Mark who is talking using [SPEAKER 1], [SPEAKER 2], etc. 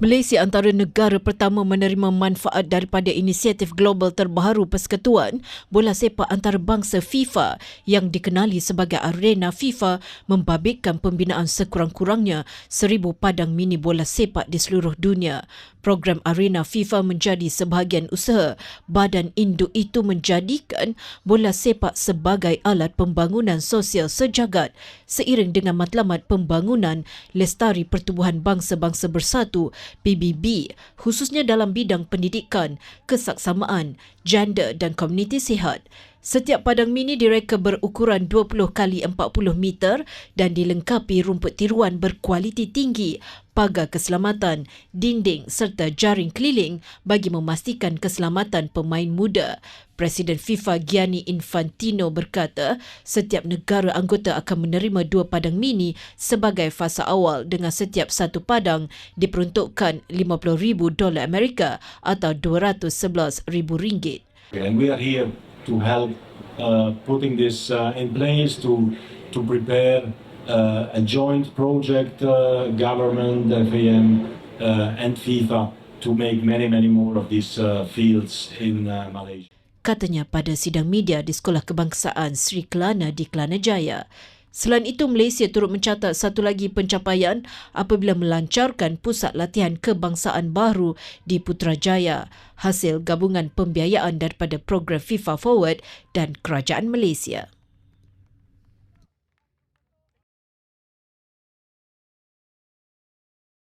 [SPEAKER 1] Malaysia antara negara pertama menerima manfaat daripada inisiatif global terbaru persekutuan bola sepak antarabangsa FIFA yang dikenali sebagai Arena FIFA membabitkan pembinaan sekurang-kurangnya seribu padang mini bola sepak di seluruh dunia. Program Arena FIFA menjadi sebahagian usaha badan induk itu menjadikan bola sepak sebagai alat pembangunan sosial sejagat seiring dengan matlamat pembangunan lestari pertubuhan bangsa-bangsa bersatu PBB khususnya dalam bidang pendidikan, kesaksamaan, gender dan komuniti sihat. Setiap padang mini direka berukuran 20 kali 40 meter dan dilengkapi rumput tiruan berkualiti tinggi, pagar keselamatan, dinding serta jaring keliling bagi memastikan keselamatan pemain muda. Presiden FIFA Gianni Infantino berkata, setiap negara anggota akan menerima dua padang mini sebagai fasa awal dengan setiap satu padang diperuntukkan 50,000 dolar Amerika atau 211,000 ringgit.
[SPEAKER 2] And we are here to help uh, putting this uh, in place to to prepare uh, a joint project, government, FAM, and FIFA to make many many more of these fields in Malaysia.
[SPEAKER 1] Katanya pada sidang media di Sekolah Kebangsaan Sri Kelana di Kelana Jaya. Selain itu, Malaysia turut mencatat satu lagi pencapaian apabila melancarkan pusat latihan kebangsaan baru di Putrajaya, hasil gabungan pembiayaan daripada program FIFA Forward dan Kerajaan Malaysia.